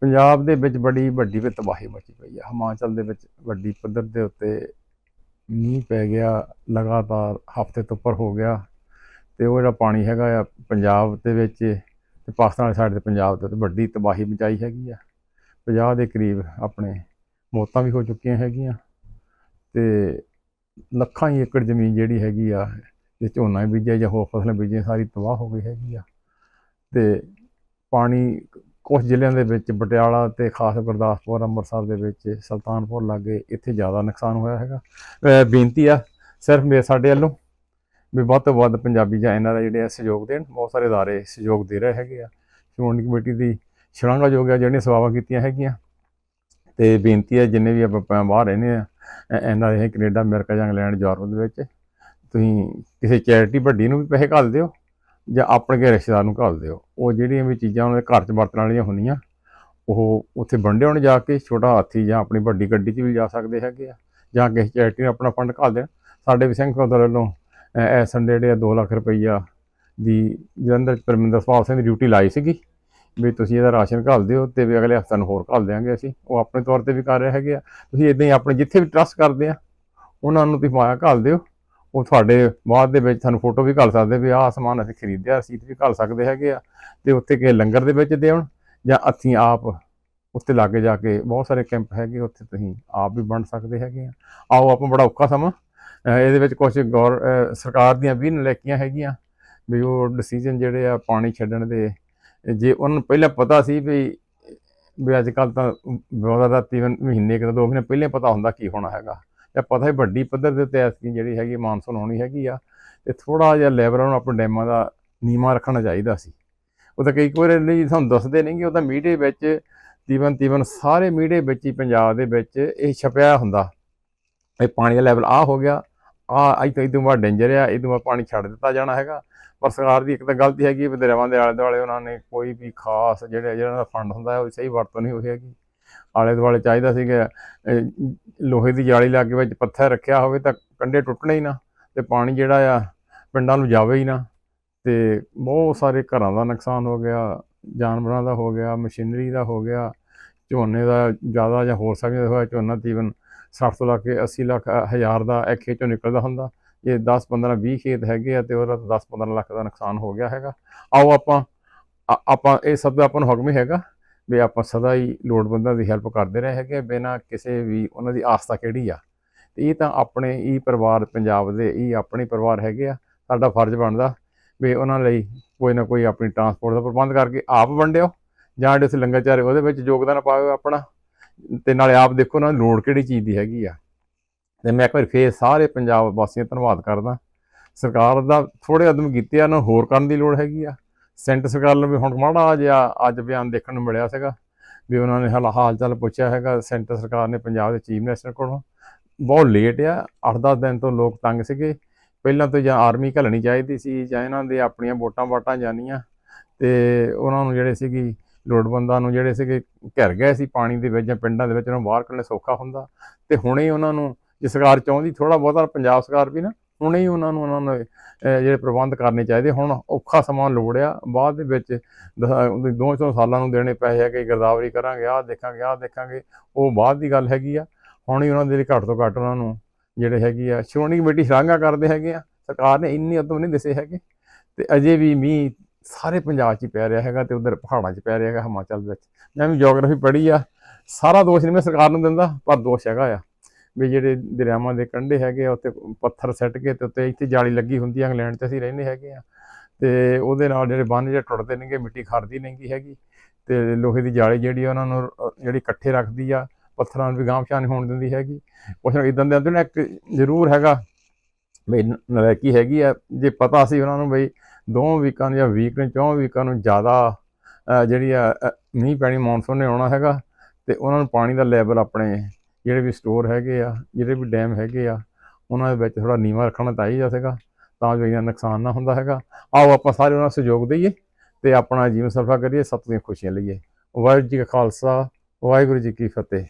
ਪੰਜਾਬ ਦੇ ਵਿੱਚ ਬੜੀ ਵੱਡੀ ਵੀ ਤਬਾਹੀ ਮਚੀ ਪਈ ਆ। ਹਿਮਾਚਲ ਦੇ ਵਿੱਚ ਵੱਡੀ ਪੱਧਰ ਦੇ ਉੱਤੇ ਮੀਂਹ ਪੈ ਗਿਆ, ਲਗਾਤਾਰ ਹਫ਼ਤੇ ਤੋਂ ਉੱਪਰ ਹੋ ਗਿਆ ਤੇ ਉਹ ਜਿਹੜਾ ਪਾਣੀ ਹੈਗਾ ਆ ਪੰਜਾਬ ਦੇ ਵਿੱਚ ਤੇ ਪਾਕਿਸਤਾਨ ਵਾਲੀ ਸਾਈਡ ਤੇ ਪੰਜਾਬ ਦੇ ਉੱਤੇ ਵੱਡੀ ਤਬਾਹੀ ਮਚਾਈ ਹੈਗੀ ਆ। 50 ਦੇ ਕਰੀਬ ਆਪਣੇ ਮੌਤਾਂ ਵੀ ਹੋ ਚੁੱਕੀਆਂ ਹੈਗੀਆਂ ਤੇ ਲੱਖਾਂ ਹੀ ਏਕੜ ਜ਼ਮੀਨ ਜਿਹੜੀ ਹੈਗੀ ਆ ਜੇ ਝੋਨਾ ਹੀ ਬੀਜਿਆ ਜਾਂ ਹੋਰ ਫਸਲਾਂ ਬੀਜੀਆਂ, ਸਾਰੀ ਤਬਾਹ ਹੋ ਗਈ ਹੈਗੀ ਆ ਤੇ ਪਾਣੀ ਕੁਝ ਜ਼ਿਲ੍ਹਿਆਂ ਦੇ ਵਿੱਚ ਪਟਿਆਲਾ ਤੇ ਖਾਸ ਗੁਰਦਾਸਪੁਰ, ਅੰਮ੍ਰਿਤਸਰ ਦੇ ਵਿੱਚ ਸੁਲਤਾਨਪੁਰ ਲਾਗੇ ਇੱਥੇ ਜ਼ਿਆਦਾ ਨੁਕਸਾਨ ਹੋਇਆ ਹੈਗਾ। ਬੇਨਤੀ ਆ ਸਿਰਫ ਮੇਰੇ ਸਾਡੇ ਵੱਲੋਂ ਵੀ ਵੱਧ ਤੋਂ ਵੱਧ ਪੰਜਾਬੀ ਜਾਂ ਇਹਨਾਂ ਦਾ ਜਿਹੜੇ ਆ ਸਹਿਯੋਗ ਦੇਣ। ਬਹੁਤ ਸਾਰੇ ਅਦਾਰੇ ਸਹਿਯੋਗ ਦੇ ਰਹੇ ਹੈਗੇ ਆ। ਸ਼੍ਰੋਮਣੀ ਕਮੇਟੀ ਦੀ ਸ਼ਲਾਘਾਯੋਗ ਆ ਜਿਹੜੀਆਂ ਸੇਵਾਵਾਂ ਕੀਤੀਆਂ ਹੈਗੀਆਂ। ਤੇ ਬੇਨਤੀ ਹੈ ਜਿੰਨੇ ਵੀ ਆਪਾਂ ਬਾਹਰ ਰਹਿੰਦੇ ਆ ਇਹਨਾਂ ਦੇ ਕੈਨੇਡਾ, ਅਮਰੀਕਾ ਜਾਂ ਇੰਗਲੈਂਡ, ਯੂਰਪ ਦੇ ਵਿੱਚ ਤੁਸੀਂ ਕਿਸੇ ਚੈਰਿਟੀ ਵੱਡੀ ਨੂੰ ਵੀ ਪੈਸੇ ਘੱਲ ਦਿਓ। ਜਾਂ ਆਪਣੇ ਕੇ ਰਿਸ਼ਤੇਦਾਰ ਨੂੰ ਘੱਲ ਦਿਓ। ਉਹ ਜਿਹੜੀਆਂ ਵੀ ਚੀਜ਼ਾਂ ਉਹਨਾਂ ਦੇ ਘਰ 'ਚ ਵਰਤਣ ਵਾਲੀਆਂ ਹੁੰਦੀਆਂ, ਉਹ ਉੱਥੇ ਵੰਡੇ ਹੋਣ ਜਾ ਕੇ, ਛੋਟਾ ਹਾਥੀ ਜਾਂ ਆਪਣੀ ਵੱਡੀ ਗੱਡੀ 'ਚ ਵੀ ਜਾ ਸਕਦੇ ਹੈਗੇ ਆ, ਜਾਂ ਕਿਸੇ ਚੈਰਿਟੀ ਨੂੰ ਆਪਣਾ ਫੰਡ ਘੱਲ ਦੇਣ। ਸਾਡੇ ਵੀ ਸਿੰਘ ਫੌਦਰ ਵੱਲੋਂ, ਅਹ ਇਸ ਸੰਡੇ ਜਿਹੜੇ 2 ਲੱਖ ਰੁਪਈਆ ਦੀ ਜਲੰਧਰ ਪਰਮਿੰਦਰ ਸਪਾਲ ਸਿੰਘ ਦੀ ਡਿਊਟੀ ਲਾਈ ਸੀਗੀ, ਵੀ ਤੁਸੀਂ ਇਹਦਾ ਰਾਸ਼ਨ ਘੱਲ ਦਿਓ ਤੇ ਵੀ ਅਗਲੇ ਹਫ਼ਤੇ ਨੂੰ ਹੋਰ ਘੱਲ ਦਿਆਂਗੇ ਅਸੀਂ। ਉਹ ਆਪਣੇ ਤੌਰ ਤੇ ਵੀ ਕਰ ਰਹੇ ਹੈਗੇ ਆ। ਤੁਸੀਂ ਇਦਾਂ ਹੀ ਆਪਣੇ ਜਿੱਥੇ ਵੀ ਟਰਸਟ ਕਰਦੇ ਆ, ਉਹਨਾਂ ਨੂੰ ਤੁਸੀਂ ਮਾਇਆ ਘੱਲ ਦਿਓ। ਉਹ ਤੁਹਾਡੇ ਬਾਅਦ ਦੇ ਵਿੱਚ ਤੁਹਾਨੂੰ ਫੋਟੋ ਵੀ ਘੱਲ ਸਕਦੇ ਵੀ ਆਹ ਸਮਾਨ ਅਸੀਂ ਖਰੀਦਿਆ ਰਸੀਦ ਵੀ ਘੱਲ ਸਕਦੇ ਹੈਗੇ ਆ। ਤੇ ਉੱਥੇ ਕਿਸੇ ਲੰਗਰ ਦੇ ਵਿੱਚ ਦੇਣ ਜਾਂ ਅਸੀਂ ਆਪ ਉੱਥੇ ਲਾਗੇ ਜਾ ਕੇ ਬਹੁਤ ਸਾਰੇ ਕੈਂਪ ਹੈਗੇ, ਉੱਥੇ ਤੁਸੀਂ ਆਪ ਵੀ ਬਣ ਸਕਦੇ ਹੈਗੇ ਆ। ਆਓ, ਆਪਾਂ ਬੜਾ ਔਖਾ ਸਮਾਂ। ਇਹਦੇ ਵਿੱਚ ਕੁਝ ਗੌਰ ਸਰਕਾਰ ਦੀਆਂ ਵੀ ਨਲੇਕੀਆਂ ਹੈਗੀਆਂ ਵੀ ਉਹ ਡਿਸੀਜਨ ਜਿਹੜੇ ਆ ਪਾਣੀ ਛੱਡਣ ਦੇ, ਜੇ ਉਹਨਾਂ ਨੂੰ ਪਹਿਲਾਂ ਪਤਾ ਸੀ ਵੀ ਵੀ ਅੱਜ ਕੱਲ ਤਾਂ ਬਹੁਤਾ ਦਾ ਤੀਵਨ ਮਹੀਨੇ ਕਿ ਦੋ ਮਹੀਨੇ ਪਹਿਲਾਂ ਪਤਾ ਹੁੰਦਾ ਕੀ ਹੋਣਾ ਹੈਗਾ। ਜਾਂ ਪਤਾ ਹੀ ਵੱਡੀ ਪੱਧਰ ਦੇ ਉੱਤੇ ਐਸਕੀ ਜਿਹੜੀ ਹੈਗੀ ਮਾਨਸੂਨ ਹੋਣੀ ਹੈਗੀ ਆ, ਤੇ ਥੋੜਾ ਜਿਹਾ ਲੈਵਲ ਨੂੰ ਆਪਣੇ ਡੈਮਾਂ ਦਾ ਨੀਮਾ ਰੱਖਣਾ ਚਾਹੀਦਾ ਸੀ। ਉਹ ਤਾਂ ਕਈ ਵਾਰ ਨਹੀਂ ਤੁਹਾਨੂੰ ਦੱਸਦੇ ਨਹੀਂ ਕਿ ਉਹ ਤਾਂ ਮੀਡੀਆ ਵਿੱਚ ਤੀਵਨ ਤੀਵਨ ਸਾਰੇ ਮੀਡੀਆ ਵਿੱਚ ਹੀ ਪੰਜਾਬ ਦੇ ਵਿੱਚ ਇਹ ਛਪਿਆ ਹੁੰਦਾ। ਇਹ ਪਾਣੀ ਦਾ ਲੈਵਲ ਆ ਹੋ ਗਿਆ ਆ ਅੱਜ ਤੋਂ ਬਾਅਦ ਡੇਂਜਰ ਆ ਇਹ ਤੋਂ ਬਾਅਦ ਪਾਣੀ ਛੱਡ ਦਿੱਤਾ ਜਾਣਾ ਹੈਗਾ। ਪਰ ਸਰਕਾਰ ਦੀ ਇੱਕ ਤਾਂ ਗਲਤੀ ਹੈਗੀ, ਵੀ ਦਰਿਆਵਾਂ ਦੇ ਆਲੇ ਦੁਆਲੇ ਉਹਨਾਂ ਨੇ ਕੋਈ ਵੀ ਖਾਸ ਜਿਹੜੇ ਜਿਹੜਾ ਫੰਡ ਹੁੰਦਾ ਹੈ ਉਹ ਸਹੀ ਵਰਤੋਂ ਨਹੀਂ ਹੋਈ ਹੈਗੀ। ਆਲੇ ਦੁਆਲੇ ਚਾਹੀਦਾ ਸੀ ਕਿ ਲੋਹੇ ਦੀ ਜਾਲੀ ਲਾ ਕੇ ਵਿੱਚ ਪੱਥਰ ਰੱਖਿਆ ਹੋਵੇ ਤਾਂ ਕੰਡੇ ਟੁੱਟਣੇ ਹੀ ਨਾ ਤੇ ਪਾਣੀ ਜਿਹੜਾ ਆ ਪਿੰਡਾਂ ਨੂੰ ਜਾਵੇ ਹੀ ਨਾ। ਤੇ ਬਹੁਤ ਸਾਰੇ ਘਰਾਂ ਦਾ ਨੁਕਸਾਨ ਹੋ ਗਿਆ, ਜਾਨਵਰਾਂ ਦਾ ਹੋ ਗਿਆ, ਮਸ਼ੀਨਰੀ ਦਾ ਹੋ ਗਿਆ, ਝੋਨੇ ਦਾ ਜ਼ਿਆਦਾ ਜਾਂ ਹੋਰ ਸਕਦਾ ਹੋਇਆ ਝੋਨਾ ਤੀਵਨ 60 ਤੋਂ ਲਾ ਕੇ 80 ਲੱਖ ਹਜ਼ਾਰ ਦਾ ਇੱਕ ਖੇਤ ਚੋਂ ਨਿਕਲਦਾ ਹੁੰਦਾ। ਇਹ 10 15 20 ਖੇਤ ਹੈਗੇ ਆ ਤੇ ਉਹਦਾ 10 15 ਲੱਖ ਦਾ ਨੁਕਸਾਨ ਹੋ ਗਿਆ ਹੈਗਾ। ਆਓ ਆਪਾਂ ਆਪਾਂ ਇਹ ਸਭ ਦਾ ਆਪਾਂ ਨੂੰ ਹੁਕਮ ਹੀ ਹੈਗਾ। ਵੀ ਆਪਾਂ ਸਦਾ ਹੀ ਲੋੜਵੰਦਾਂ ਦੀ ਹੈਲਪ ਕਰਦੇ ਰਹੇ ਹੈਗੇ ਬਿਨਾਂ ਕਿਸੇ ਵੀ ਉਹਨਾਂ ਦੀ ਆਸਥਾ ਕਿਹੜੀ ਆ। ਤੇ ਇਹ ਤਾਂ ਆਪਣੇ ਹੀ ਪਰਿਵਾਰ ਪੰਜਾਬ ਦੇ ਹੀ ਆਪਣੇ ਪਰਿਵਾਰ ਹੈਗੇ ਆ, ਸਾਡਾ ਫਰਜ਼ ਬਣਦਾ ਵੀ ਉਹਨਾਂ ਲਈ ਕੋਈ ਨਾ ਕੋਈ ਆਪਣੀ ਟਰਾਂਸਪੋਰਟ ਦਾ ਪ੍ਰਬੰਧ ਕਰਕੇ ਆਪ ਵੰਡਿਓ ਜਾਂ ਜਿਹੜੇ ਤੁਸੀਂ ਲੰਗਰ ਚਾਰੇ ਉਹਦੇ ਵਿੱਚ ਯੋਗਦਾਨ ਪਾਓ ਆਪਣਾ ਤੇ ਨਾਲੇ ਆਪ ਦੇਖੋ ਨਾ ਲੋੜ ਕਿਹੜੀ ਚੀਜ਼ ਦੀ ਹੈਗੀ ਆ। ਤੇ ਮੈਂ ਇੱਕ ਵਾਰ ਫੇਰ ਸਾਰੇ ਪੰਜਾਬ ਵਾਸੀਆਂ ਧੰਨਵਾਦ ਕਰਦਾ। ਸਰਕਾਰ ਦਾ ਥੋੜੇ ਕਦਮ ਕੀਤੇ ਆ ਨਾ ਹੋਰ ਕਰਨ ਦੀ ਲੋੜ ਹੈਗੀ ਆ। ਸੈਂਟਰ ਸਰਕਾਰ ਨੂੰ ਵੀ ਹੁਣ ਮਾੜਾ ਜਿਹਾ ਅੱਜ ਬਿਆਨ ਦੇਖਣ ਨੂੰ ਮਿਲਿਆ ਸੀਗਾ ਵੀ ਉਹਨਾਂ ਨੇ ਹਾਲ ਹਾਲ ਚਾਲ ਪੁੱਛਿਆ ਹੈਗਾ ਸੈਂਟਰ ਸਰਕਾਰ ਨੇ ਪੰਜਾਬ ਦੇ ਚੀਫ ਮਿਨਿਸਟਰ ਕੋਲੋਂ। ਬਹੁਤ ਲੇਟ ਆ 8-10 ਦਿਨ ਤੋਂ ਲੋਕ ਤੰਗ ਸੀਗੇ। ਪਹਿਲਾਂ ਤੋਂ ਜਾਂ ਆਰਮੀ ਘੱਲਣੀ ਚਾਹੀਦੀ ਸੀ ਜਾਂ ਇਹਨਾਂ ਦੇ ਆਪਣੀਆਂ ਵੋਟਾਂ ਵਾਟਾਂ ਜਾਣੀਆਂ ਤੇ ਉਹਨਾਂ ਨੂੰ ਜਿਹੜੇ ਸੀਗੀ ਲੋੜਵੰਦਾਂ ਨੂੰ ਜਿਹੜੇ ਸੀਗੇ ਘਿਰ ਗਏ ਸੀ ਪਾਣੀ ਦੇ ਵਿੱਚ ਜਾਂ ਪਿੰਡਾਂ ਦੇ ਵਿੱਚ ਉਹਨਾਂ ਨੂੰ ਬਾਹਰ ਕੱਢਣਾ ਸੌਖਾ ਹੁੰਦਾ। ਤੇ ਹੁਣੇ ਉਹਨਾਂ ਨੂੰ ਜੇ ਸਰਕਾਰ ਚਾਹੁੰਦੀ ਥੋੜਾ ਬਹੁਤਾ, ਪੰਜਾਬ ਸਰਕਾਰ ਵੀ ਨਾ ਹੁਣੇ ਹੀ ਉਹਨਾਂ ਨੂੰ ਉਹਨਾਂ ਨੂੰ ਜਿਹੜੇ ਪ੍ਰਬੰਧ ਕਰਨੇ ਚਾਹੀਦੇ, ਹੁਣ ਔਖਾ ਸਮਾਂ ਲੋੜ ਆ ਬਾਅਦ ਦੇ ਵਿੱਚ ਦਸ- ਦੋ ਚੋਂ ਸਾਲਾਂ ਨੂੰ ਦੇਣੇ ਪੈਸੇ ਆ ਕਿ ਗਰਦਾਵਰੀ ਕਰਾਂਗੇ, ਆਹ ਦੇਖਾਂਗੇ ਆਹ ਦੇਖਾਂਗੇ। ਉਹ ਬਾਅਦ ਦੀ ਗੱਲ ਹੈਗੀ ਆ। ਹੁਣ ਹੀ ਉਹਨਾਂ ਦੇ ਲਈ ਘੱਟ ਤੋਂ ਘੱਟ ਉਹਨਾਂ ਨੂੰ ਜਿਹੜੇ ਹੈਗੀ ਆ, ਸ਼੍ਰੋਮਣੀ ਕਮੇਟੀ ਸ਼ਲਾਘਾ ਕਰਦੇ ਹੈਗੇ ਆ। ਸਰਕਾਰ ਨੇ ਇੰਨੀ ਉਦੋਂ ਨਹੀਂ ਦਿਸੇ ਹੈਗੇ। ਤੇ ਅਜੇ ਵੀ ਮੀਂਹ ਸਾਰੇ ਪੰਜਾਬ 'ਚ ਹੀ ਪੈ ਰਿਹਾ ਹੈਗਾ ਤੇ ਉਧਰ ਪਹਾੜਾਂ 'ਚ ਪੈ ਰਿਹਾ ਹੈਗਾ, ਹਿਮਾਚਲ ਵਿੱਚ। ਮੈਂ ਵੀ ਜੀਓਗ੍ਰਾਫੀ ਪੜ੍ਹੀ ਆ। ਸਾਰਾ ਦੋਸ਼ ਨਹੀਂ ਮੈਂ ਸਰਕਾਰ ਨੂੰ ਦਿੰਦਾ, ਪਰ ਦੋਸ਼ ਹੈਗਾ ਆ। ਵੀ ਜਿਹੜੇ ਦਰਿਆਵਾਂ ਦੇ ਕੰਢੇ ਹੈਗੇ ਆ ਉੱਤੇ ਪੱਥਰ ਸੱਟ ਕੇ ਤੇ ਉੱਤੇ ਇੱਥੇ ਜਾਲੀ ਲੱਗੀ ਹੁੰਦੀ ਆ, ਇੰਗਲੈਂਡ 'ਚ ਅਸੀਂ ਰਹਿੰਦੇ ਹੈਗੇ ਆ। ਤੇ ਉਹਦੇ ਨਾਲ ਜਿਹੜੇ ਬੰਨ ਜਿਹੜੇ ਟੁੱਟਦੇ ਨੇਗੇ, ਮਿੱਟੀ ਖੜਦੀ ਨਹੀਂਗੀ ਹੈਗੀ। ਤੇ ਲੋਹੇ ਦੀ ਜਾਲੀ ਜਿਹੜੀ ਆ, ਉਹਨਾਂ ਨੂੰ ਜਿਹੜੀ ਇਕੱਠੇ ਰੱਖਦੀ ਆ, ਪੱਥਰਾਂ ਨੂੰ ਵੀ ਗਾਂਵ ਨਹੀਂ ਹੋਣ ਦਿੰਦੀ ਹੈਗੀ। ਕੁਛ ਇਦਾਂ ਦੇ ਅੰਦਰ ਇੱਕ ਜ਼ਰੂਰ ਹੈਗਾ ਵੀ ਨਲਾਇਕੀ ਹੈਗੀ ਆ। ਜੇ ਪਤਾ ਸੀ ਉਹਨਾਂ ਨੂੰ ਬਈ ਦੋ ਵੀਕਾਂ ਨੂੰ ਜਾਂ ਵੀਕ ਨੂੰ, ਚੌਂ ਵੀਕਾਂ ਨੂੰ ਜ਼ਿਆਦਾ ਜਿਹੜੀ ਆ ਮੀਂਹ ਪੈਣੀ, ਮੌਨਸੂਨ ਨੇ ਆਉਣਾ ਹੈਗਾ, ਤੇ ਉਹਨਾਂ ਨੂੰ ਪਾਣੀ ਦਾ ਲੈਵਲ ਆਪਣੇ ਜਿਹੜੇ ਵੀ ਸਟੋਰ ਹੈਗੇ ਆ, ਜਿਹੜੇ ਵੀ ਡੈਮ ਹੈਗੇ ਆ, ਉਹਨਾਂ ਦੇ ਵਿੱਚ ਥੋੜਾ ਨੀਵਾਂ ਰੱਖਣਾ ਚਾਹੀਦਾ ਸੀਗਾ ਤਾਂ ਜੋ ਇਹਨਾਂ ਨੁਕਸਾਨ ਨਾ ਹੁੰਦਾ ਹੈਗਾ। ਆਓ ਆਪਾਂ ਸਾਰੇ ਉਹਨਾਂ ਨੂੰ ਸਹਿਯੋਗ ਦਈਏ ਤੇ ਆਪਣਾ ਜੀਵਨ ਸਫਲਾ ਕਰੀਏ ਸਭ ਦੀਆਂ ਖੁਸ਼ੀਆਂ ਲਈਏ। ਵਾਹਿਗੁਰੂ ਜੀ ਕਾ ਖਾਲਸਾ, ਵਾਹਿਗੁਰੂ ਜੀ ਕੀ ਫਤਿਹ।